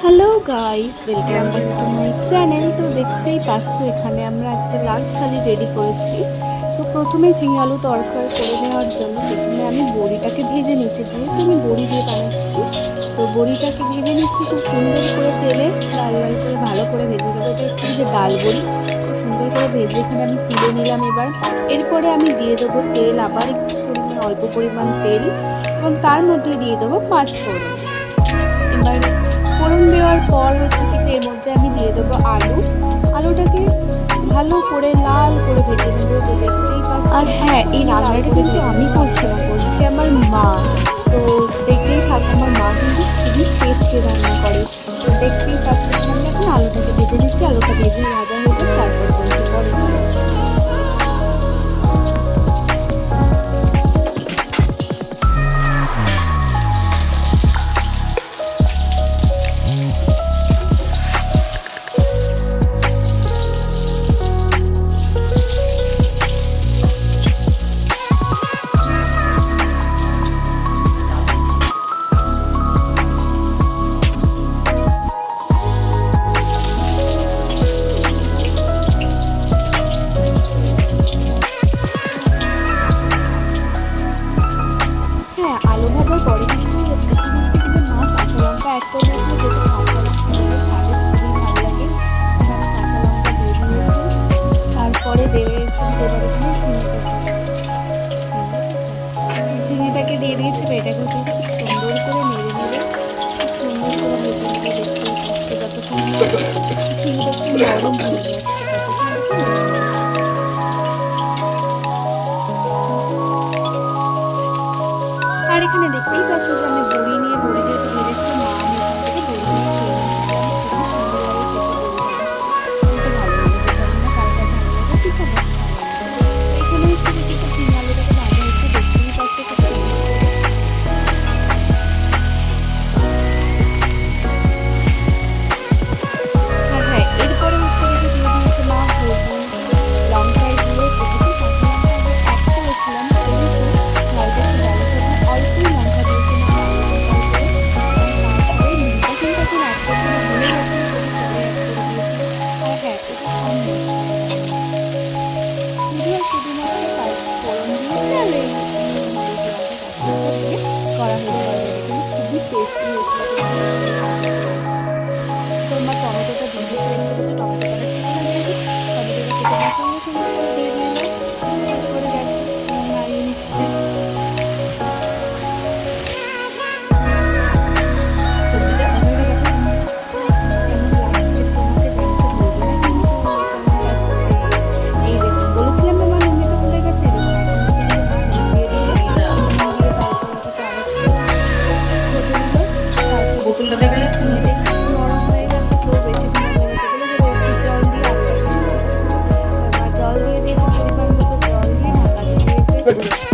Hello guys welcome back to my channel তো দেখতেই পাচ্ছ, এখানে আমরা একটা লাঞ্চ থালি রেডি করেছি। তো প্রথমে ঝিঙে আলু তরকার করে নেওয়ার জন্য প্রথমে আমি বড়িটাকে ভেজে নিচ্ছি। যেহেতু আমি বড়ি দিয়ে বানাচ্ছি, তো বড়িটাকে ভেজে নিচ্ছি খুব সুন্দর করে তেলে লাল লাল করে ভালো করে ভেজে দেবো এটা একটু যে ডাল বড়ি। খুব সুন্দর করে ভেজে এখানে আমি তুলে নিলাম এবার। এরপরে আমি দিয়ে দেবো তেল আবার একটু। অল্প পরিমাণ তেল এবং তার মধ্যে দিয়ে দেবো পাঁচ ফোড়ন। এবার ফোড়ন দেওয়ার পর হচ্ছে কিন্তু এর মধ্যে আমি দিয়ে দেবো আলু। আলুটাকে ভালো করে লাল করে ভেজে নেব তো দেখতেই আর হ্যাঁ এই রান্নাটা কিন্তু আমি করছি না করছি আমার মা। তো দেখতেই থাকব আমার মা কিন্তু খুবই টেস্টে রান্না করে। তো দেখতেই এখানে দেখতেই পাচ্ছ Thank you. Gracias.